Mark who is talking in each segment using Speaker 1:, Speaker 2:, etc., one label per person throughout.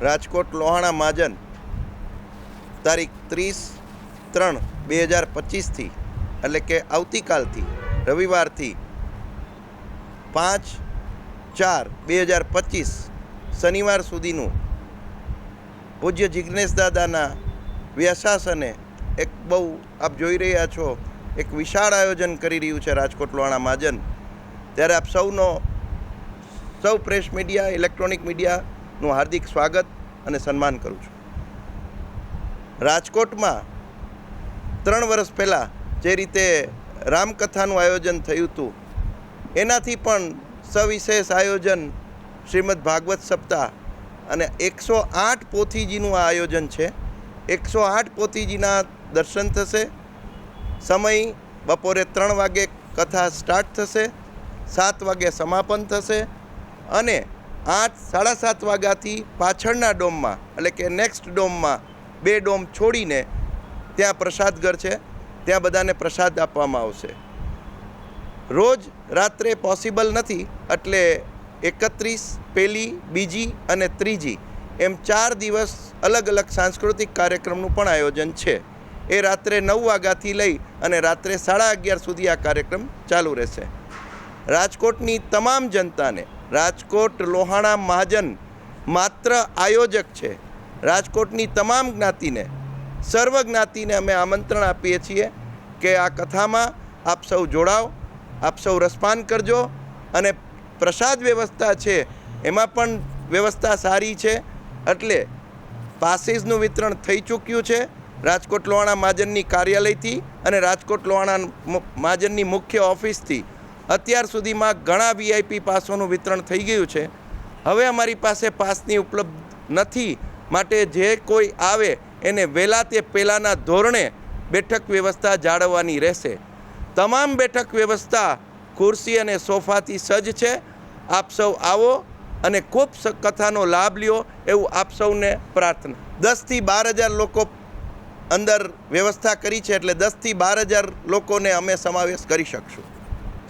Speaker 1: રાજકોટ લોહાણા મહાજન તારીખ ત્રીસ ત્રણ બે હજાર પચીસથી, એટલે કે આવતીકાલથી, રવિવારથી પાંચ ચાર બે હજાર પચીસ, શનિવાર સુધીનું પૂજ્ય જિજ્ઞેશ દાદાના વ્યાસાસને એક બહુ આપ જોઈ રહ્યા છો, એક વિશાળ આયોજન કરી રહ્યું છે રાજકોટ લોહાણા મહાજન ત્યારે આપ સૌનો, સૌ પ્રેસ મીડિયા, ઇલેક્ટ્રોનિક મીડિયાનું હાર્દિક સ્વાગત અને સન્માન કરું છું. રાજકોટમાં ત્રણ વર્ષ પહેલાં જે રીતે રામકથાનું આયોજન થયું હતું, એનાથી પણ સવિશેષ આયોજન શ્રીમદ ભાગવત સપ્તાહ અને એકસો આઠ પોથીજીનું આ આયોજન છે. એકસો આઠ પોથીજીના દર્શન થશે. સમય બપોરે ત્રણ વાગે કથા સ્ટાર્ટ થશે. સાત વાગે સમાપન થશે. અને આઠ, સાડા સાત વાગ્યાથી પાછળના ડોમમાં, એટલે કે નેક્સ્ટ ડોમમાં બે ડોમ છોડીને ત્યાં પ્રસાદ ઘર છે, ત્યાં બધાને પ્રસાદ આપવામાં આવશે. રોજ રાત્રે પોસિબલ નથી, એટલે એકત્રીસ પહેલી બીજી અને ત્રીજી એમ ચાર દિવસ અલગ અલગ સાંસ્કૃતિક કાર્યક્રમનું પણ આયોજન છે. એ રાત્રે નવ વાગ્યાથી લઈ અને રાત્રે સાડા અગિયાર સુધી આ કાર્યક્રમ ચાલુ રહેશે. રાજકોટની તમામ જનતાને રાજકોટ લોહાણા મહાજન માત્ર આયોજક છે. રાજકોટની તમામ જ્ઞાતિને સર્વ જ્ઞાતિને અમે આમંત્રણ આપીએ છીએ કે આ કથામાં આપ સૌ જોડાઓ આપ સૌ રસપાન કરજો અને પ્રસાદ વ્યવસ્થા છે એમાં પણ વ્યવસ્થા સારી છે એટલે પાસીસનું વિતરણ થઈ ચૂક્યું છે રાજકોટ લોહાણા મહાજનની કાર્યાલયથી અને રાજકોટ લોહાણા મહાજનની મુખ્ય ઓફિસથી અત્યાર સુધીમાં ઘણા વીઆઈપી પાસોનું વિતરણ થઈ ગયું છે. હવે અમારી પાસે પાસની ઉપલબ્ધ નથી માટે જે કોઈ આવે એને વહેલા તે પહેલાંના ધોરણે બેઠક વ્યવસ્થા જાળવવાની રહેશે. તમામ બેઠક વ્યવસ્થા ખુરશી અને સોફાથી સજ્જ છે. આપ સૌ આવો અને ખૂબ કથાનો લાભ લ્યો એવું આપ સૌને પ્રાર્થના. દસથી બાર હજાર લોકો અંદર વ્યવસ્થા કરી છે એટલે દસથી બાર હજાર લોકોને અમે સમાવેશ કરી શકશું.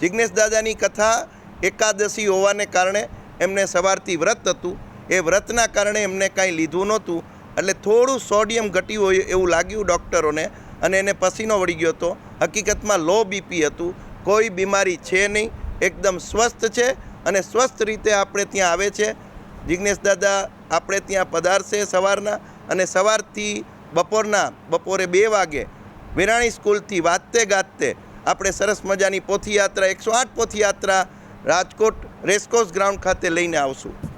Speaker 1: જિજ્ઞેશ દાદાની કથા એકાદશી હોવાને કારણે એમને સવારથી વ્રત હતું. એ વ્રતના કારણે એમને કાંઈ લીધું નહોતું. એટલે થોડું સોડિયમ ઘટ્યું હોય એવું લાગ્યું ડૉક્ટરોને અને એને પસીનો વળી ગયો હતો. હકીકતમાં લો બીપી હતું. કોઈ બીમારી છે નહીં. એકદમ સ્વસ્થ છે અને સ્વસ્થ રીતે આપણે ત્યાં આવે છે. જિજ્ઞેશ દાદા આપણે ત્યાં પધારશે સવારના અને સવારથી બપોરના, બપોરે બે વાગે. વિરાણી સ્કૂલથી વાજતે ગાજતે આપણે સરસ મજાની પોથીયાત્રા એકસો આઠ પોથીયાત્રા રાજકોટ રેસકોર્સ ગ્રાઉન્ડ ખાતે લઈને આવશું.